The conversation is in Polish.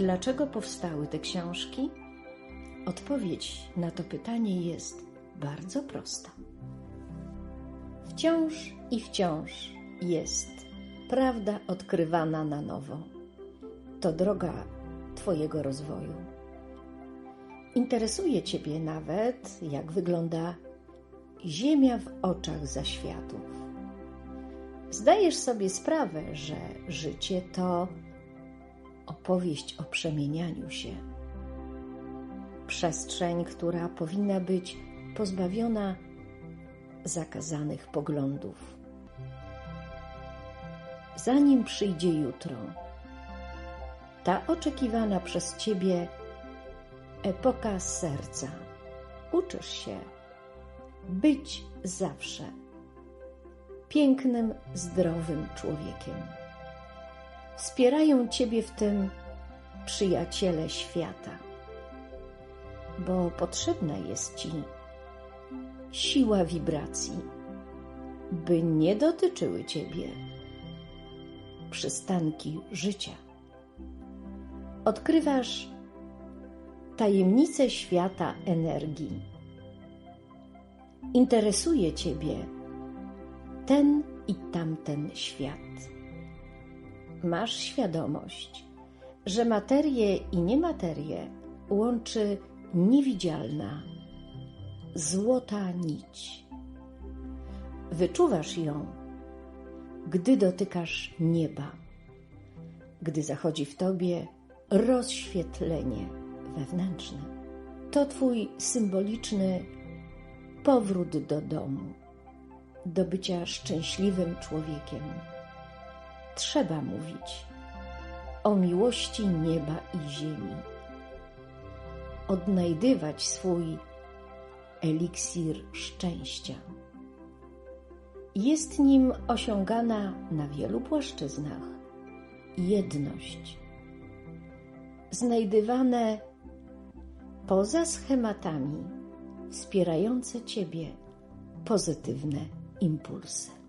Dlaczego powstały te książki? Odpowiedź na to pytanie jest bardzo prosta. Wciąż i wciąż jest prawda odkrywana na nowo. To droga Twojego rozwoju. Interesuje Ciebie nawet, jak wygląda Ziemia w oczach zaświatów. Zdajesz sobie sprawę, że życie to opowieść o przemienianiu się. Przestrzeń, która powinna być pozbawiona zakazanych poglądów. Zanim przyjdzie jutro, ta oczekiwana przez Ciebie epoka serca, uczysz się być zawsze pięknym, zdrowym człowiekiem. Wspierają Ciebie w tym przyjaciele świata, bo potrzebna jest Ci siła wibracji, by nie dotyczyły Ciebie przystanki życia. Odkrywasz tajemnice świata energii. Interesuje Ciebie ten i tamten świat. Masz świadomość, że materię i niematerię łączy niewidzialna, złota nić. Wyczuwasz ją, gdy dotykasz nieba, gdy zachodzi w tobie rozświetlenie wewnętrzne. To twój symboliczny powrót do domu, do bycia szczęśliwym człowiekiem. Trzeba mówić o miłości nieba i ziemi, odnajdywać swój eliksir szczęścia. Jest nim osiągana na wielu płaszczyznach jedność, znajdywane poza schematami wspierające Ciebie pozytywne impulsy.